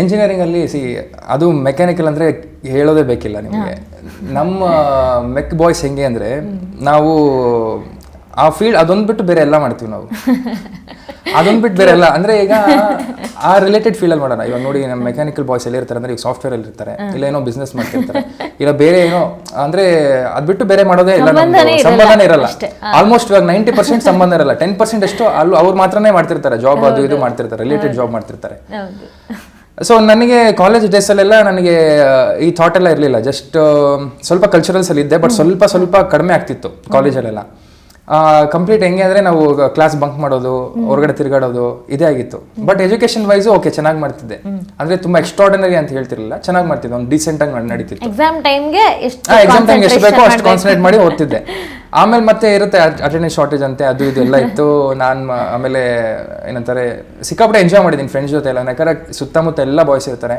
ಎಂಜಿನಿಯರಿಂಗಲ್ಲಿ C ಅದು mechanical ಅಂದರೆ ಹೇಳೋದೇ ಬೇಕಿಲ್ಲ ನಿಮಗೆ. ನಮ್ಮ ಮೆಕ್ ಬಾಯ್ಸ್ ಹೆಂಗೆ ಅಂದರೆ ನಾವು ಆ ಫೀಲ್ಡ್ ಅದೊಂದು ಬಿಟ್ಟು ಬೇರೆ ಎಲ್ಲ ಮಾಡ್ತೀವಿ ನಾವು. ಅದೊಂದು ಬಿಟ್ಟು ಬೇರೆ ಎಲ್ಲ ಅಂದರೆ ಈಗ ಆ ರಿಲೇಟೆಡ್ ಫೀಲ್ಡಲ್ಲಿ ಮಾಡೋಣ. ಇವಾಗ ನೋಡಿ ನಮ್ಮ ಮೆಕ್ಯಾನಿಕಲ್ ಬಾಯ್ಸ್ ಎಲ್ಲಿ ಇರ್ತಾರೆ ಅಂದರೆ ಈಗ ಸಾಫ್ಟ್ವೇರ್ ಅಲ್ಲಿ ಇರ್ತಾರೆ. ಇಲ್ಲ ಏನೋ ಬಿಸ್ನೆಸ್ ಮಾಡ್ತಿರ್ತಾರೆ. ಇಲ್ಲ ಬೇರೆ ಏನೋ ಅಂದರೆ ಅದು ಬಿಟ್ಟು ಬೇರೆ ಮಾಡೋದೇ ಇಲ್ಲ ಸಂಬಂಧನೇ ಇರಲ್ಲ. ಆಲ್ಮೋಸ್ಟ್ ಇವಾಗ ನೈಂಟಿ ಪರ್ಸೆಂಟ್ ಸಂಬಂಧ ಇರಲ್ಲ. ಟೆನ್ ಪರ್ಸೆಂಟ್ ಅಷ್ಟು ಅಲ್ಲಿ ಅವ್ರು ಮಾತ್ರನೇ ಮಾಡ್ತಿರ್ತಾರೆ. ಜಾಬ್ ಅದು ಇದು ಮಾಡ್ತಿರ್ತಾರೆ. ರಿಲೇಟೆಡ್ ಜಾಬ್ ಮಾಡ್ತಿರ್ತಾರೆ. ಸೊ ನನಗೆ ಕಾಲೇಜ್ ಡೇಸಲ್ಲೆಲ್ಲ ನನಗೆ ಈ ಥಾಟ್ ಎಲ್ಲ ಇರಲಿಲ್ಲ. ಜಸ್ಟ್ ಸ್ವಲ್ಪ ಕಲ್ಚರಲ್ಸಲ್ಲಿ ಇದ್ದೆ ಬಟ್ ಸ್ವಲ್ಪ ಸ್ವಲ್ಪ ಕಡಿಮೆ ಆಗ್ತಿತ್ತು ಕಾಲೇಜಲ್ಲೆಲ್ಲ ಕಂಪ್ಲೀಟ್ ಹೆಂಗೆ ಅಂದರೆ ನಾವು ಕ್ಲಾಸ್ ಬಂಕ್ ಮಾಡೋದು ಹೊರಗಡೆ ತಿರುಗಾಡೋದು ಇದೇ ಆಗಿತ್ತು. ಬಟ್ ಎಜುಕೇಶನ್ ವೈಸು ಓಕೆ ಚೆನ್ನಾಗಿ ಮಾಡ್ತಿದ್ದೆ. ಅಂದರೆ ತುಂಬ ಎಕ್ಸ್ಟ್ರಾರ್ಡಿನರಿ ಅಂತ ಹೇಳ್ತಿರಲಿಲ್ಲ. ಚೆನ್ನಾಗಿ ಮಾಡ್ತಿದ್ದೆ ಒಂದು ಡೀಸೆಂಟಾಗಿ ನಡೀತಿತ್ತು. ಎಕ್ಸಾಮ್ ಟೈಮ್ಗೆ ಎಕ್ಸಾಮ್ ಟೈಮ್ ಎಷ್ಟು ಬೇಕೋ ಅಷ್ಟು ಕಾನ್ಸಂಟ್ರೇಟ್ ಮಾಡಿ ಓದ್ತಿದ್ದೆ. ಆಮೇಲೆ ಮತ್ತೆ ಇರುತ್ತೆ ಅಟೆಂಡೆನ್ಸ್ ಶಾರ್ಟೇಜ್ ಅಂತೆ ಅದು ಇದೆಲ್ಲ ಇತ್ತು. ನಾನು ಆಮೇಲೆ ಏನಂತಾರೆ ಸಿಕ್ಕಾಪಟ್ಟೆ ಎಂಜಾಯ್ ಮಾಡಿದ್ದೀನಿ ಫ್ರೆಂಡ್ಸ್ ಜೊತೆ ಎಲ್ಲ. ಯಾಕಂದ್ರೆ ಸುತ್ತಮುತ್ತ ಎಲ್ಲ ಬಾಯ್ಸ್ ಇರ್ತಾರೆ.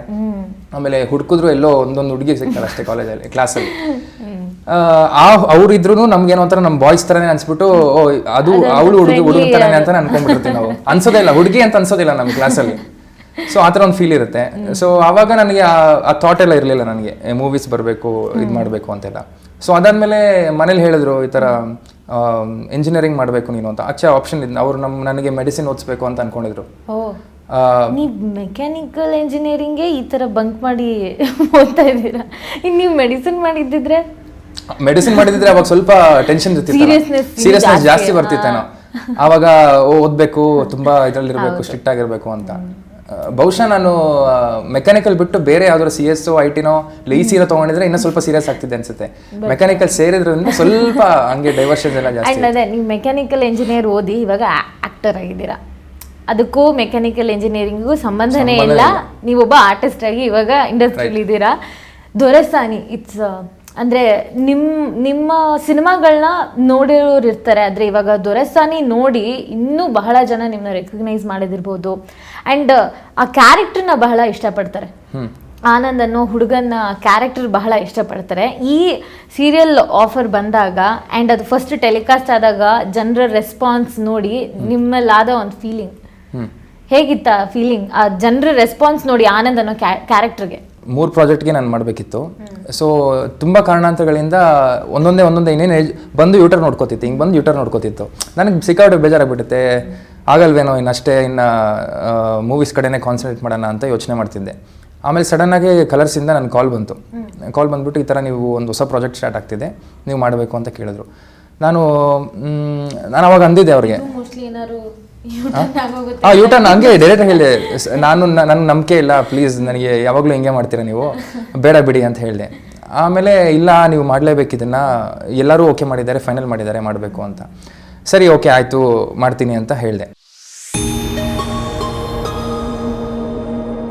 ಆಮೇಲೆ ಹುಡುಕಿದ್ರು ಎಲ್ಲೋ ಒಂದೊಂದು ಹುಡುಗಿ ಸಿಗ್ತಾರೆ ಅಷ್ಟೇ ಕಾಲೇಜಲ್ಲಿ ಕ್ಲಾಸಲ್ಲಿ ಆ ಅವ್ರಿದ್ರು ನಮ್ಗೆ ಏನೋ ಒಂಥರ ನಮ್ಮ ಬಾಯ್ಸ್ ತರನೇ ಅನ್ಸ್ಬಿಟ್ಟು ಓ ಅದು ಅವಳು ಹುಡುಗಿ ಹುಡುಗ ತರನೇ ಅಂತ ಅನ್ಕೊಂಡ್ಬಿಡ್ತೀವಿ ನಾವು. ಅನ್ಸೋದೇ ಇಲ್ಲ ಹುಡುಗಿ ಅಂತ ಅನ್ಸೋದಿಲ್ಲ ನಮ್ಮ ಕ್ಲಾಸಲ್ಲಿ ಸೊ ಆ ಥರ ಒಂದು ಫೀಲ್ ಇರುತ್ತೆ. ಸೊ ಆವಾಗ ನನಗೆ ಆ- ಥಾಟ್ ಎಲ್ಲ ಇರಲಿಲ್ಲ ನನಗೆ ಮೂವೀಸ್ ಬರಬೇಕು ಇದು ಮಾಡಬೇಕು ಅಂತೆಲ್ಲ. ಸೊ ಅದಾದಮೇಲೆ ಮನೇಲಿ ಹೇಳಿದ್ರು ಈ ಥರ ಇಂಜಿನಿಯರಿಂಗ್ ಮಾಡಬೇಕು ನೀನು ಅಂತ. ಅಚ್ಚ ಆಪ್ಷನ್ ಇದ್ ಅವ್ರು ನಮ್ಮ ನನಗೆ ಮೆಡಿಸಿನ್ ಓದಿಸ್ಬೇಕು ಅಂತ ಅನ್ಕೊಂಡಿದ್ರು. ನೀವು ಮೆಕ್ಯಾನಿಕಲ್ ಇಂಜಿನಿಯರಿಂಗ್ ಈ ಥರ ಬಂಕ್ ಮಾಡಿ ಓದ್ತಾ ಇದ್ದೀರಾ? ಇನ್ನು ನೀವು ಮೆಡಿಸಿನ್ ಮಾಡಿದ್ದಿದ್ರೆ? ಮೆಡಿಸಿನ್ ಮಾಡಿದ್ರೆ ಅವಾಗ ಸ್ವಲ್ಪ ಟೆನ್ಷನ್ ಸೀರಿಯಸ್ನೆಸ್ ಜಾಸ್ತಿ ಬರ್ತಿತ್ತೇನೋ. ಆವಾಗ ಓ, ಓದ್ಬೇಕು ತುಂಬಾ ಇದ್ರಲ್ಲಿರ್ಬೇಕು ಸ್ಟ್ರಿಕ್ಟ್ ಆಗಿರ್ಬೇಕು ಅಂತ. ಬಹುಶಃ ನಾನು ಮೆಕ್ಯಾನಿಕಲ್ ಬಿಟ್ಟು ಬೇರೆ ಯಾವ್ದಾದ್ರು ಸಿ ಎಸ್ ಐ ಟಿನೋ ಇಲ್ಲ ಈ ಸೀರೋ ತಗೊಂಡಿದ್ರೆ ಇನ್ನೂ ಸ್ವಲ್ಪ ಸೀರಿಯಸ್ ಆಗ್ತಿದೆ ಅನ್ಸುತ್ತೆ. ಮೆಕ್ಯಾನಿಕಲ್ ಸೇರಿದ್ರಿಂದ ಸ್ವಲ್ಪ ಹಂಗೆ ಡೈವರ್ಷನ್ ಎಲ್ಲ ಜಾಸ್ತಿ ಅದೇ ನೀವು ಮೆಕ್ಯಾನಿಕಲ್ ಇಂಜಿನಿಯರ್ ಓದಿ ಇವಾಗ ಆಕ್ಟರ್ ಆಗಿದ್ದೀರಾ. ಅದಕ್ಕೂ ಮೆಕ್ಯಾನಿಕಲ್ ಇಂಜಿನಿಯರಿಂಗ್ಗೂ ಸಂಬಂಧನೇ ಇಲ್ಲ. ನೀವೊಬ್ಬ ಆರ್ಟಿಸ್ಟ್ ಆಗಿ ಇವಾಗ ಇಂಡಸ್ಟ್ರಿಯಲ್ಲಿ ಇದ್ದೀರಾ. ದೊರೆಸಾನಿ ಇಟ್ಸ್ ಅಂದ್ರೆ ನಿಮ್ ನಿಮ್ಮ ಸಿನಿಮಾಗಳನ್ನ ನೋಡಿರೋರು ಇರ್ತಾರೆ. ಆದ್ರೆ ಇವಾಗ ದೊರೆಸಾನಿ ನೋಡಿ ಇನ್ನೂ ಬಹಳ ಜನ ನಿಮ್ಮನ್ನ ರೆಕಗ್ನೈಸ್ ಮಾಡಿದಿರ್ಬೋದು. ಆ್ಯಂಡ್ ಆ ಕ್ಯಾರೆಕ್ಟರ್ನ ಬಹಳ ಇಷ್ಟಪಡ್ತಾರೆ. ಆನಂದ್ ಅನ್ನೋ ಹುಡುಗನ ಕ್ಯಾರೆಕ್ಟರ್ ಬಹಳ ಇಷ್ಟಪಡ್ತಾರೆ. ಈ ಸೀರಿಯಲ್ ಆಫರ್ ಬಂದಾಗ ಆ್ಯಂಡ್ ಅದು ಫಸ್ಟ್ ಟೆಲಿಕಾಸ್ಟ್ ಆದಾಗ ಜನರ ರೆಸ್ಪಾನ್ಸ್ ನೋಡಿ ನಿಮ್ಮಲ್ಲಾದ ಒಂದು ಫೀಲಿಂಗ್ ಹೇಗಿತ್ತ ಫೀಲಿಂಗ್ ಆ ಜನರ ರೆಸ್ಪಾನ್ಸ್ ನೋಡಿ ಆನಂದ್ ಅನ್ನೋ ಕ್ಯಾರೆಕ್ಟರ್ಗೆ ಮೂರು ಪ್ರಾಜೆಕ್ಟ್ಗೆ ನಾನು ಮಾಡಬೇಕಿತ್ತು. ಸೊ ತುಂಬ ಕಾರಣಾಂತರಗಳಿಂದ ಒಂದೊಂದೇ ಒಂದೊಂದೇ ಇನ್ನೇನು ಬಂದು ಯೂಟರ್ ನೋಡ್ಕೋತಿತ್ತು. ಹಿಂಗೆ ಬಂದು ಯೂಟರ್ ನೋಡ್ಕೋತಿತ್ತು. ನನಗೆ ಸಿಕ್ಕಾಪಟ್ಟೆ ಬೇಜಾರಾಗ್ಬಿಡುತ್ತೆ. ಆಗಲ್ವೇನೋ ಇನ್ನಷ್ಟೇ ಇನ್ನು ಮೂವೀಸ್ ಕಡೆನೇ ಕಾನ್ಸಂಟ್ರೇಟ್ ಮಾಡೋಣ ಅಂತ ಯೋಚನೆ ಮಾಡ್ತಿದ್ದೆ. ಆಮೇಲೆ ಸಡನ್ನಾಗಿ ಕಲರ್ಸಿಂದ ನನ್ನ ಕಾಲ್ ಬಂತು. ಕಾಲ್ ಬಂದ್ಬಿಟ್ಟು ಈ ಥರ ನೀವು ಒಂದು ಹೊಸ ಪ್ರಾಜೆಕ್ಟ್ ಸ್ಟಾರ್ಟ್ ಆಗ್ತಿದೆ. ನೀವು ಮಾಡಬೇಕು ಅಂತ ಕೇಳಿದ್ರು. ನಾನು ನಾನು ಅವಾಗ ಅಂದಿದ್ದೆ ಅವ್ರಿಗೆ. ಆ ಯೂಟರ್ನ್ ಹಂಗೆ ಡೈರೆಕ್ಟ್ ಹೇಳಿದೆ ನಾನು ನನ್ನ ನಂಬಿಕೆ ಇಲ್ಲ. ಪ್ಲೀಸ್ ನನಗೆ ಯಾವಾಗಲೂ ಹಿಂಗೆ ಮಾಡ್ತೀರಾ ನೀವು? ಬೇಡ ಬಿಡಿ ಅಂತ ಹೇಳಿದೆ. ಆಮೇಲೆ ಇಲ್ಲ ನೀವು ಮಾಡಲೇಬೇಕು ಇದನ್ನ ಎಲ್ಲರೂ ಓಕೆ ಮಾಡಿದ್ದಾರೆ ಫೈನಲ್ ಮಾಡಿದ್ದಾರೆ ಮಾಡಬೇಕು ಅಂತ. ಸರಿ ಓಕೆ ಆಯಿತು. ಮಾಡ್ತೀನಿ ಅಂತ ಹೇಳಿದೆ.